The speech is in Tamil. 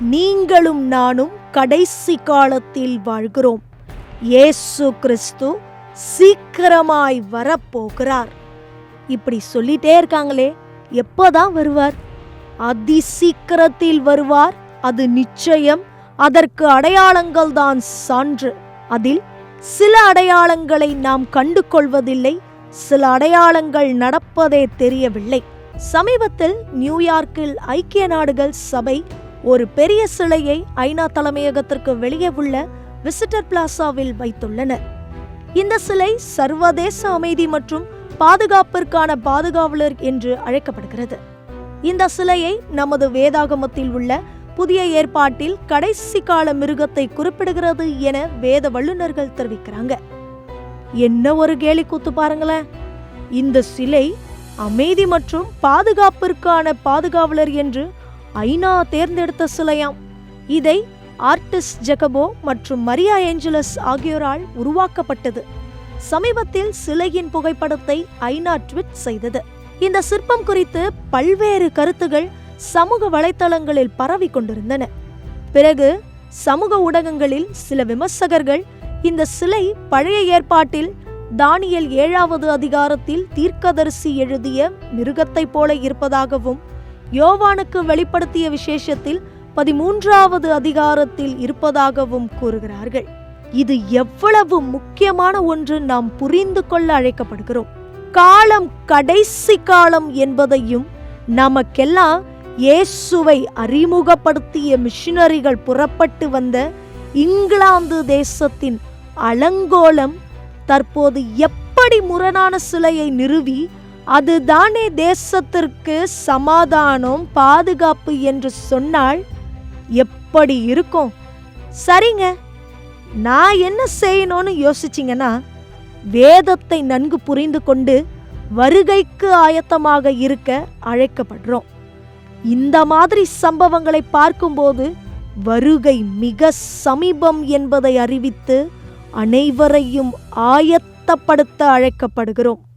நீங்களும் நானும் கடைசி காலத்தில் வாழ்கிறோம். இயேசு கிறிஸ்து சீக்கிரமாய் வரப்போகிறார். இப்படி சொல்லிட்டே இருக்காங்களே எப்போதான் வருவார்? அதி சீக்கிரத்தில் வருவார் அது நிச்சயம். அதற்கு அடையாளங்கள் தான் சான்று. அதில் சில அடையாளங்களை நாம் கண்டு கொள்வதில்லை சில அடையாளங்கள் நடப்பதே தெரியவில்லை. சமீபத்தில் நியூயார்க்கில் ஐக்கிய நாடுகள் சபை ஒரு பெரிய சிலையை ஐநா தலைமையகத்திற்கு வெளியே உள்ள விசிட்டர் பிளாசாவில் வைத்துள்ளனர். இந்த சிலை சர்வதேச அமைதி மற்றும் பாதுகாப்பிற்கான பாதுகாவலர் என்று அழைக்கப்படுகிறது. இந்த சிலையை நமது வேதாகமத்தில் உள்ள புதிய ஏற்பாட்டில் கடைசி கால மிருகத்தை குறிப்பிடுகிறது என வேத வல்லுநர்கள் தெரிவிக்கிறாங்க. என்ன ஒரு கேலி கூத்து பாருங்களேன். இந்த சிலை அமைதி மற்றும் பாதுகாப்பிற்கான பாதுகாவலர் என்று ஐநா தேர்ந்தெடுத்த சிலையாம். இதை ஆர்டிஸ்ட் ஜெகபோ மற்றும் மரியா ஏஞ்சலஸ் ஆகியோரால் உருவாக்கப்பட்டது. சமீபத்தில் சிலையின் புகைப்படத்தை ஐநா ட்வீட் செய்தது. இந்த சிற்பம் குறித்து பல்வேறு கருத்துகள் சமூக வலைத்தளங்களில் பரவி கொண்டிருந்தன. பிறகு சமூக ஊடகங்களில் சில விமர்சகர்கள் இந்த சிலை பழைய ஏற்பாட்டில் தானியல் ஏழாவது அதிகாரத்தில் தீர்க்கதரிசி எழுதிய மிருகத்தைப் போல இருப்பதாகவும் யோவானுக்கு வெளிப்படுத்திய விசேஷத்தில் பதிமூன்றாவது அதிகாரத்தில் இருப்பதாகவும் கூறுகிறார்கள். இது எவ்வளவு முக்கியமான ஒன்று நாம் புரிந்து கொள்ள அழைக்கப்படுகிறோம். காலம் கடைசி காலம் என்பதையும் நமக்கெல்லாம் இயேசுவை அறிமுகப்படுத்திய மிஷினரிகள் புறப்பட்டு வந்த இங்கிலாந்து தேசத்தின் அலங்கோலம் தற்போது எப்படி முரணான சிலையை நிறுவி அதுதானே தேசத்திற்கு சமாதானம் பாதுகாப்பு என்று சொன்னால் எப்படி இருக்கும்? சரிங்க. நான் என்ன செய்யணும்னு யோசிச்சிங்கன்னா வேதத்தை நன்கு புரிந்து கொண்டு வருகைக்கு ஆயத்தமாக இருக்க அழைக்கப்படுறோம். இந்த மாதிரி சம்பவங்களை பார்க்கும்போது வருகை மிக சமீபம் என்பதை அறிவித்து அனைவரையும் ஆயத்தப்படுத்த அழைக்கப்படுகிறோம்.